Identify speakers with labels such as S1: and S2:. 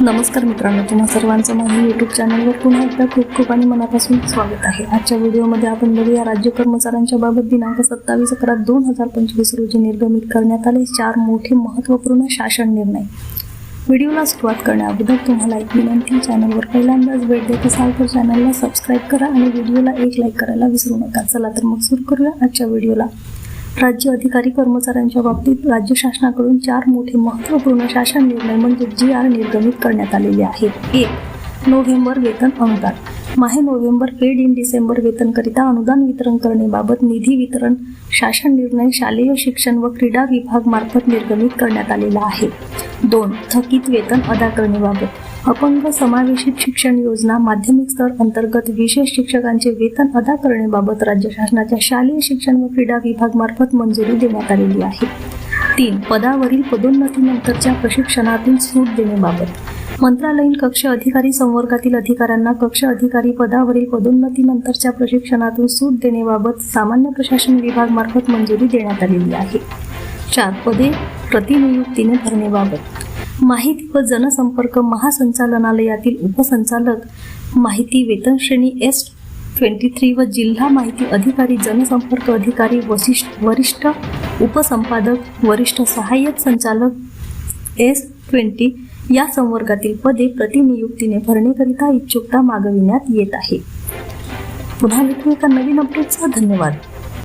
S1: नमस्कार मित्रांनो तुम्हा सर्वांचं माझ्या यूट्यूब चॅनलवर पुन्हा एकदा खूप खूप आणि मनापासून स्वागत आहे. आजच्या व्हिडिओमध्ये आपण बघूया राज्य कर्मचाऱ्यांच्या बाबत दिनांक सत्तावीस अकरा दोन हजार पंचवीस रोजी निर्गमित करण्यात आले चार मोठे महत्त्वपूर्ण शासन निर्णय. व्हिडिओला सुरुवात करण्याअगोदर तुम्हाला एक विनंती चॅनलवर पहिल्यांदाच भेट देत असाल तर चॅनलला सबस्क्राईब करा आणि व्हिडिओला एक लाईक करायला विसरू नका. चला तर मग सुरू करूया आजच्या व्हिडिओला. राज्य अधिकारी कर्मचाऱ्यांच्या बाबतीत राज्य शासनाकडून चार मोठे महत्त्वपूर्ण शासन निर्णय म्हणजे जी आर निर्गमित करण्यात आलेले आहेत. एक नोव्हेंबर वेतन अनुदान. माहे नोव्हेंबर पेड इन डिसेंबर वेतनकरिता अनुदान वितरण करणेबाबत निधी वितरण शासन निर्णय शालेय शिक्षण व क्रीडा विभाग मार्फत निर्गमित करण्यात आलेला आहे. दोन थकीत वेतन अदा करणेबाबत अपंग समावेशित शिक्षण योजना माध्यमिक स्तर अंतर्गत विशेष शिक्षकांचे वेतन अदा करण्याबाबत राज्य शासनाच्या शालेय शिक्षण व क्रीडा विभाग मार्फत मंजुरी देण्यात आलेली आहे. तीन पदावरील पदोन्नतीनंतरच्या प्रशिक्षणातून सूट देण्याबाबत. मंत्रालयीन कक्ष अधिकारी संवर्गातील अधिकाऱ्यांना कक्ष अधिकारी पदावरील पदोन्नतीनंतरच्या प्रशिक्षणातून सूट देण्याबाबत सामान्य प्रशासन विभाग मार्फत मंजुरी देण्यात आलेली आहे. चार पदे प्रतिनियुक्तीने भरण्याबाबत. माहिती व जनसंपर्क महासंचालनालयातील उपसंचालक माहिती वेतन श्रेणी एस ट्वेंटी थ्री व जिल्हा माहिती अधिकारी जनसंपर्क अधिकारी वशिष्ठ वरिष्ठ उपसंपादक वरिष्ठ सहाय्यक संचालक एस ट्वेंटी या संवर्गातील पदे प्रतिनियुक्तीने भरण्याकरिता इच्छुकता मागविण्यात येत आहे. पुन्हा भेटू एका नवीन अपडेटचा धन्यवाद.